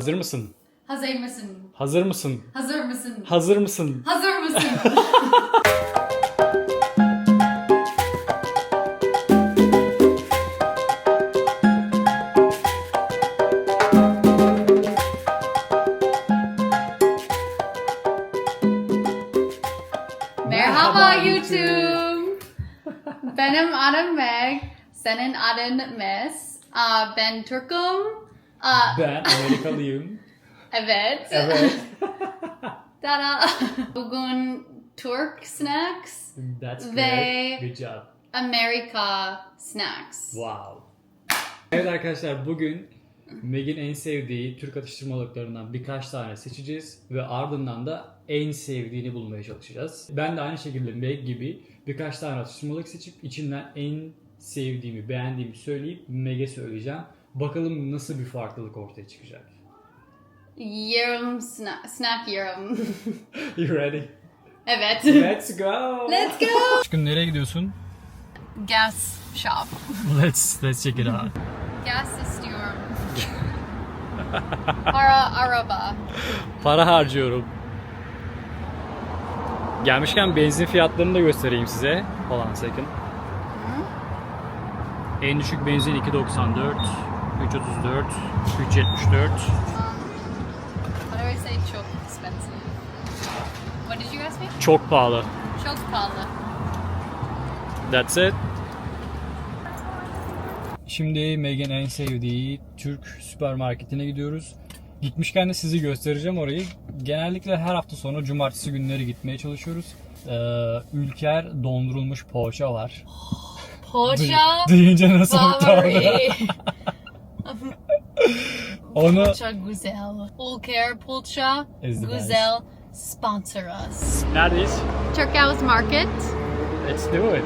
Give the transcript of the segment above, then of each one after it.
Hazır mısın? Hazır mısın? Hazır mısın? Hazır mısın? Hazır mısın? Hazır mısın? Merhaba YouTube. Benim adım Meg. Senin adın Mes. Aa, ben Türk'üm. Aa, Ben Amerikalıyım. evet. evet. Tada. Bugün Turk snacks, That's Ve- great. Good job. Amerika snacks. Wow. Evet arkadaşlar bugün Meg'in en sevdiği Türk atıştırmalıklarından birkaç tane seçeceğiz ve ardından da en sevdiğini bulmaya çalışacağız. Ben de aynı şekilde Meg gibi birkaç tane atıştırmalık seçip içinden en sevdiğimi, beğendiğimi söyleyip Meg'e söyleyeceğim. Bakalım nasıl bir farklılık ortaya çıkacak. Yarım sna- snack yarım. You ready? evet. Let's go. Let's go. Aşkım nereye gidiyorsun? Gas shop. Let's let's check it out. Gas istiyorum. Para araba. Para harcıyorum. Gelmişken benzin fiyatlarını da göstereyim size. Falan second. En düşük benzin 2.94, 3.34, 3.74. What do I say? Çok expensive. What did you ask me? Çok pahalı. Çok pahalı. That's it. Şimdi Meg'in en sevdiği Türk süpermarketine gidiyoruz. Gitmişken de sizi göstereceğim orayı. Genellikle her hafta sonu cumartesi günleri gitmeye çalışıyoruz. Ee, Ülker dondurulmuş poğaça var. Poğaça. Duyunca nasıl Favori. utandı. Onu Poğaça güzel. Ulker poğaça Is the güzel. Sponsor us. neredeyiz? Turkhouse Market. Let's do it.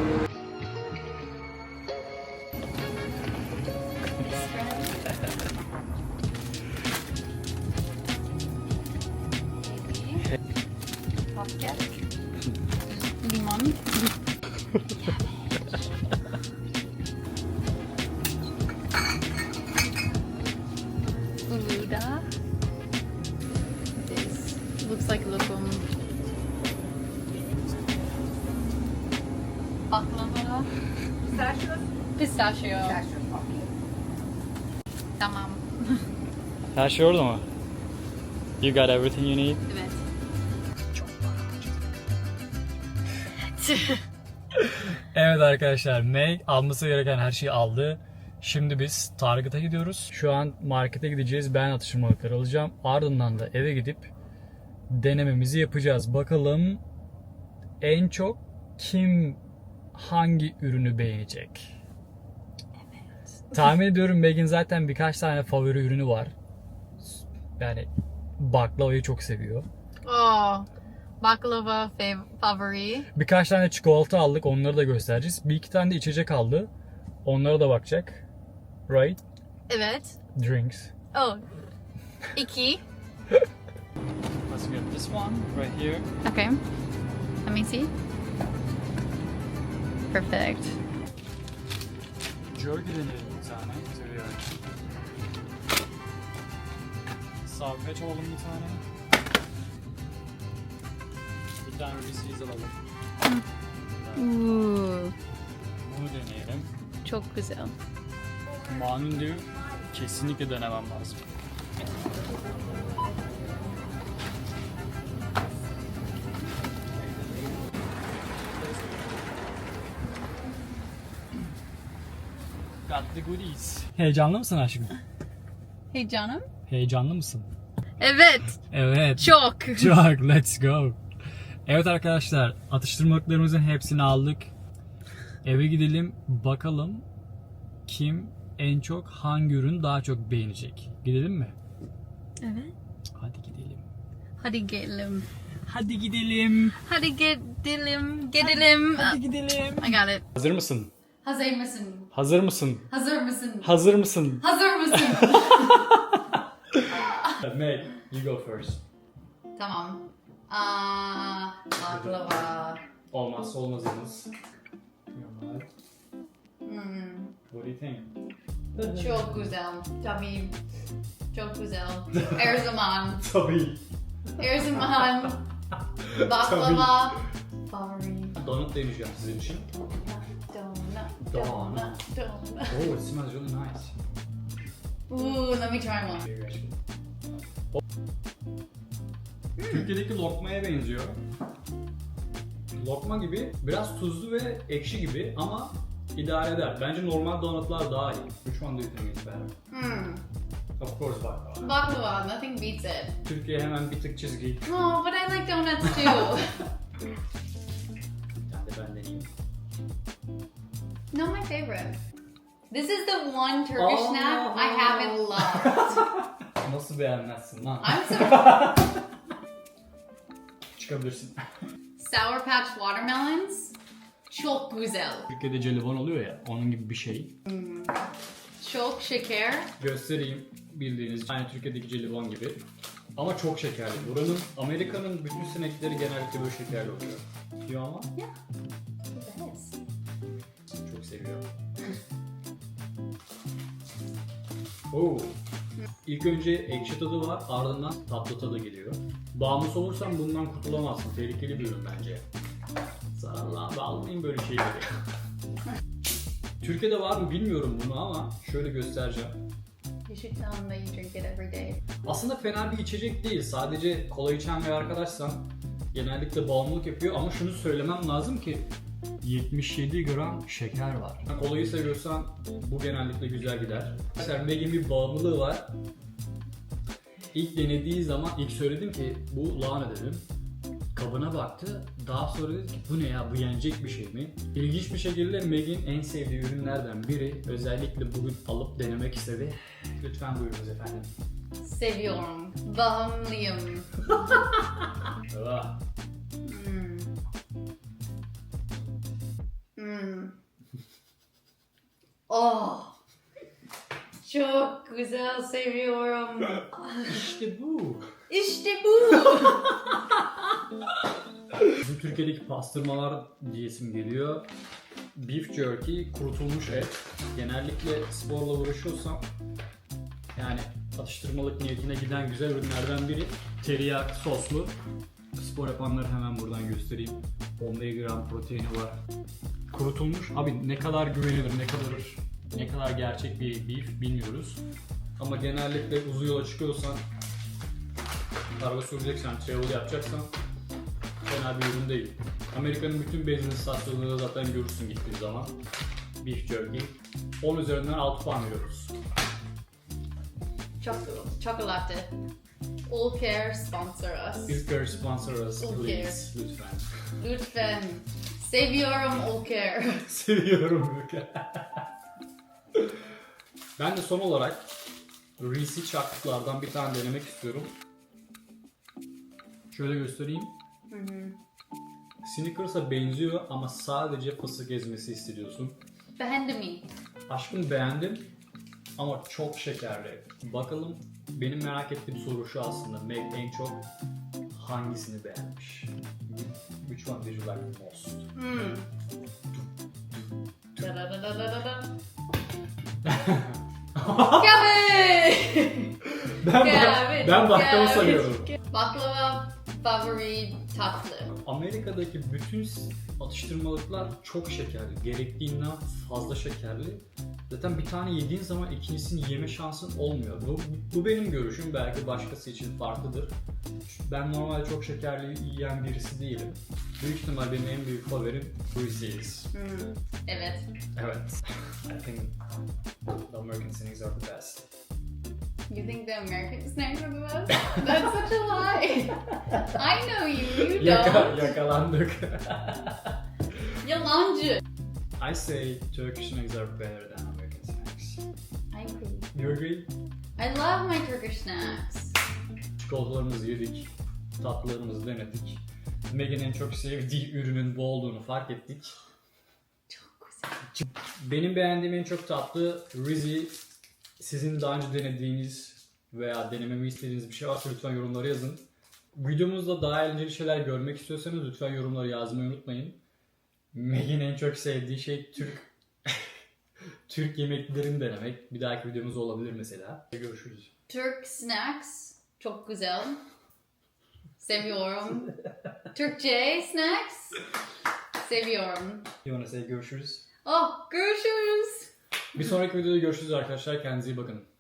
Paket. Limon. Pistachio. Tamam. Her şey orada mı? You got everything you need? Evet. Evet arkadaşlar Meg alması gereken her şeyi aldı. Şimdi biz Target'a gidiyoruz. Şu an markete gideceğiz. Ben atıştırmalıkları alacağım. Ardından da eve gidip denememizi yapacağız. Bakalım en çok kim hangi ürünü beğenecek? Tahmin ediyorum Meg'in zaten birkaç tane favori ürünü var. Yani baklavayı çok seviyor. Oh, baklava fav- favori. Birkaç tane çikolata aldık. Onları da göstereceğiz. Bir iki tane de içecek aldı. Onlara da bakacak. Right? Evet. Drinks. Oh, iki. Let's get this one right here. Okay. Let me see. Perfect. Jerky deneyelim bir tane. Seviyorum. Sarpeç alalım bir tane. Bir tane Reese's alalım. Ooh, Bunu deneyelim. çok güzel. Dew kesinlikle denemem lazım. Got the goodies. Heyecanlı mısın aşkım? Hey canım. Heyecanlı mısın? Evet, Evet. çok. Çok. Let's go. Evet arkadaşlar atıştırmalıklarımızın hepsini aldık. Eve gidelim bakalım kim en çok hangi ürün daha çok beğenecek. Gidelim mi? Evet. Hadi gidelim. Hadi gidelim. Hadi gidelim. Hadi gidelim. Gidelim. gidelim. I got it. Hazır mısın? Hazır mısın? Hazır mısın? Hazır mısın? Hazır mısın? Hazır mısın? May, you go first. tamam. Aa, baklava. Olmazsa olmazımız. Hmm. What do you think? Çok güzel. Tabii. Çok güzel. Her zaman. Tabii. Her zaman. Baklava. Favori. Donut deneyeceğim sizin için. Donut. Donut. Donut. Oh, it smells really nice. Ooh, let me try one. Türkiye'deki lokmaya benziyor. Lokma gibi, biraz tuzlu ve ekşi gibi ama idare eder. Bence normal donutlar daha iyi. Which one do you think is better? Hmm. Of course baklava. Baklava. Nothing beats it. Türkiye hemen bir tık çizgi. Oh, but I like donuts too. no, my favorite. This is the one Turkish Oh. snack I haven't loved. Nasıl beğenmezsin lan? I'm so Çıkabilirsin. Sour Patch Watermelons. Çok güzel. Türkiye'de jelibon oluyor ya, onun gibi bir şey. Çok şeker. Göstereyim bildiğiniz aynı Türkiye'deki jelibon gibi. Ama çok şekerli. Buranın, Amerika'nın bütün sinekleri genellikle böyle şekerli oluyor. Diyor ama Yeah. Yes. Çok seviyor. Oo. İlk önce ekşi tadı var, ardından tatlı tadı geliyor. Bağımlısı olursan bundan kurtulamazsın. Tehlikeli bir ürün bence. Zararlı abi almayın böyle şeyleri. Türkiye'de var mı bilmiyorum bunu ama şöyle göstereceğim. You should tell them that you drink it every day. Aslında fena bir içecek değil. Sadece kola içen bir arkadaşsan genellikle bağımlılık yapıyor ama şunu söylemem lazım ki 77 gram şeker var. Kolayı seviyorsan bu genellikle güzel gider. Mesela Meg'in bir bağımlılığı var. İlk denediği zaman ilk söyledim ki bu lahana dedim. Kabına baktı. Daha sonra dedi ki bu ne ya bu yenecek bir şey mi? İlginç bir şekilde Meg'in en sevdiği ürünlerden biri. Özellikle bugün alıp denemek istedi. Lütfen buyurunuz efendim. Seviyorum. Bağımlıyım. Oh. Çok güzel seviyorum. İşte bu. İşte bu. Bu Türkiye'deki pastırmalar diyesim geliyor. Beef jerky, kurutulmuş et. Genellikle sporla uğraşıyorsam yani atıştırmalık niyetine giden güzel ürünlerden biri teriyaki soslu. Spor yapanları hemen buradan göstereyim. 11 gram proteini var. Kurutulmuş. Abi ne kadar güvenilir, ne kadar ne kadar gerçek bir beef bilmiyoruz. Ama genellikle uzun yola çıkıyorsan araba süreceksen, travel yapacaksan fena bir ürün değil. Amerika'nın bütün benzin istasyonlarında zaten görürsün gittiğin zaman. Beef jerky. 10 üzerinden 6 puan veriyoruz. Çok- Çikolata. All Care sponsor us. Ülker sponsor us Okay. please. Lütfen. Lütfen. Seviyorum Care. Seviyorum Ülker. ben de son olarak Reese's çaklıklardan bir tane denemek istiyorum. Şöyle göstereyim. Snickers'a benziyor ama sadece fıstık ezmesi hissediyorsun. Beğendi mi? Aşkım beğendim ama çok şekerli. Bakalım benim merak ettiğim soru şu aslında. Meg en çok hangisini beğenmiş? Which one did you like the most? Hmm. Da da da da da da da. Kevin! ben, ben baklava sanıyorum. Baklava favori tatlı. Amerika'daki bütün atıştırmalıklar çok şekerli. Gerektiğinden fazla şekerli. Zaten bir tane yediğin zaman ikincisini yeme şansın olmuyor. Bu, bu benim görüşüm. Belki başkası için farklıdır. Ben normalde çok şekerli yiyen birisi değilim. Büyük ihtimal benim en büyük favorim Reese's. Hmm. Evet. Evet. I think the American snacks are the best. You think the American snacks are the best? That's such a lie. I know you. You don't. yakalandık. Yalancı. I say Turkish snacks are better than American snacks. I agree. You agree? I love my Turkish snacks. Çikolatalarımızı yedik, tatlılarımızı denedik. Meg'in en çok sevdiği ürünün bu olduğunu fark ettik. Çok güzel. Benim beğendiğim en çok tatlı Rizzi. Sizin daha önce denediğiniz veya denememi istediğiniz bir şey varsa lütfen yorumlara yazın. Videomuzda daha eğlenceli şeyler görmek istiyorsanız lütfen yorumlara yazmayı unutmayın. Meg'in en çok sevdiği şey Türk Türk yemeklerini denemek. Bir dahaki videomuz olabilir mesela. Görüşürüz. Türk snacks çok güzel. Seviyorum. Türkçe snacks seviyorum. Say görüşürüz. Oh, görüşürüz. Bir sonraki videoda görüşürüz arkadaşlar. Kendinize iyi bakın.